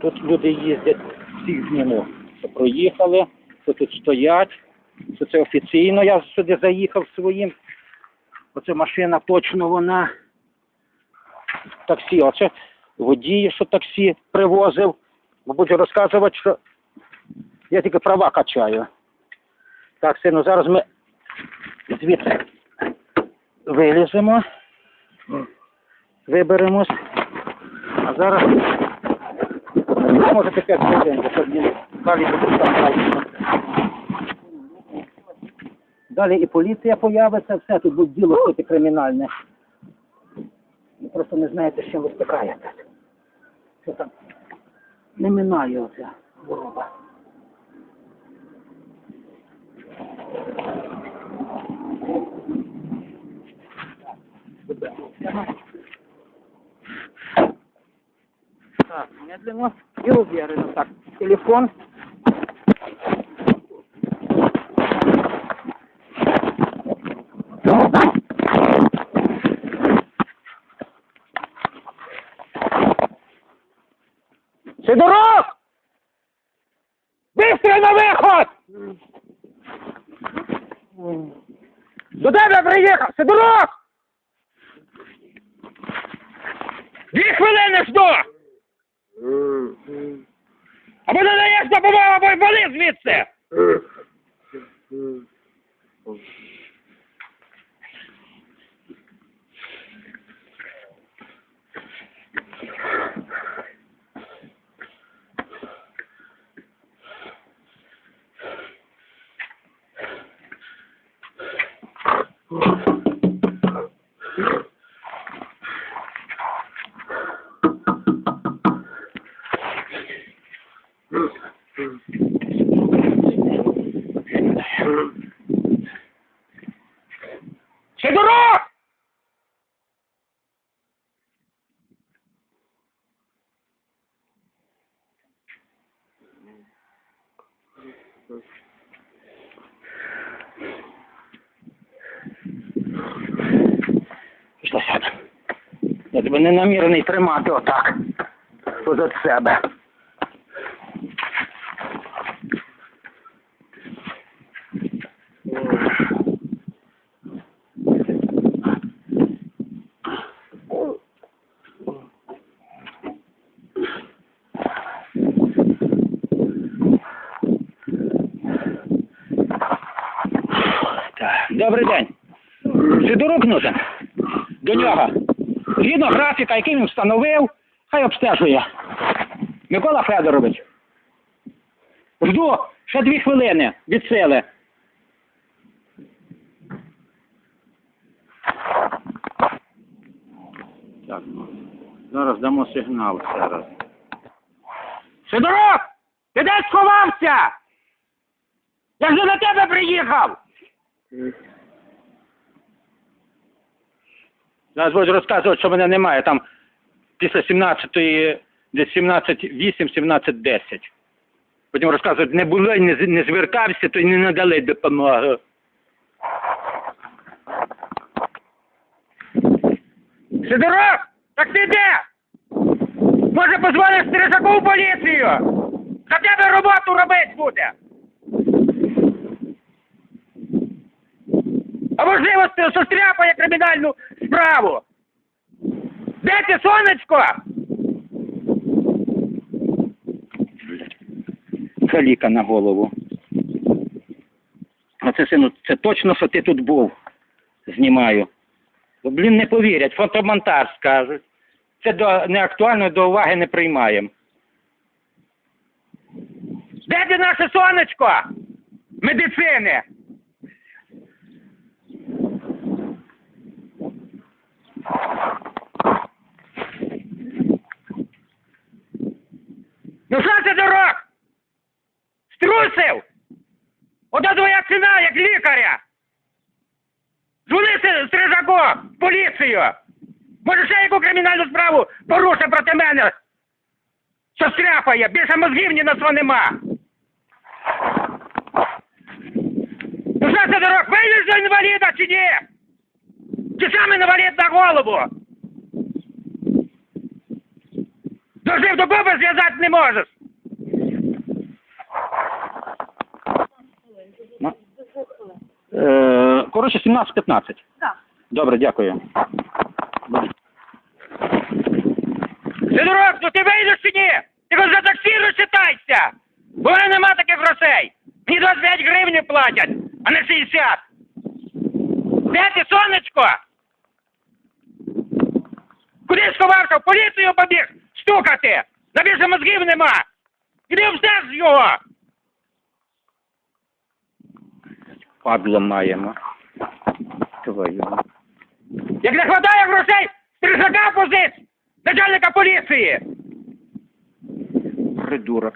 Тут люди їздять, всіх зніму. Що проїхали, що тут стоять, це офіційно. Я сюди заїхав своїм. Оце машина точно вона. Таксі, оце водій, що таксі привозив. Буду розказувати, що я тільки права качаю. Так, сину, зараз ми звідси виліземо, виберемось. А зараз може таке хвилинку, щоб він далі далі. І поліція появиться, все тут буде діло суті кримінальне. Ви просто не знаєте, з чим ви стикаєтесь. Що там не минає оця хвороба. Так, медленно и уверенно. Так, телефон. Сидоров! Быстро на виход! До тебе приїхав! Сидоров! Дві хвилини жду! Або не даєш допомогу, або вали звідси! Пішла сяду. Я тебе не намірений тримати отак. Позад себе. Добрий день. Сидорук нужен. До нього. Згідно графіка, який він встановив, хай обстежує. Микола Федорович. Жду ще дві хвилини від сили. Так, зараз дамо сигнал ще раз. Сидорок! Ти де сховався? Я ж не до тебе приїхав! Зараз буду розказувати, що мене немає. Там після 17-ї, десь 17-8, 17-10. Потім розказують, не було, не, не звертався, то й не надали допомогу. Сидорок, так ти де? Може позвониш Стрижаку в поліцію? За тебе роботу робити буде. А можливо, с- состряпає кримінальну справу. Де ти, сонечко? Каліка на голову. Оце, сину, це точно, що ти тут був. Знімаю. Блін, не повірять, фотомонтаж скажуть. Це до, не актуально, до уваги не приймаємо. Де ти наше сонечко? Медицини! Ну що це дорог? Струсив? Ота твоя ціна, як лікаря. Дзвони Стрижако поліцію. Може ще яку кримінальну справу порушить проти мене. Що стряпає, більше мозгів ні на що нема. Ну що це дорог, вийдеш до інваліда чи ні? Чи сам інвалід на голову? Дожив до Боба зв'язати не можеш. Ну. Е, коротше, 17-15. Так. Добре, дякую. Сидоров, ну ти вийдеш чи ні? Ти хоч за таксі розчитайся! Бо в мене нема таких грошей. Мені 25 гривень платять, а не 60. Де ти, сонечко? Куди сховався? В поліцію побіг стукати! На більше мозгів нема! Іди обстеж його! Падло маємо. Твою. Як не хватає грошей, стрижака позич! Начальника поліції! Придурок.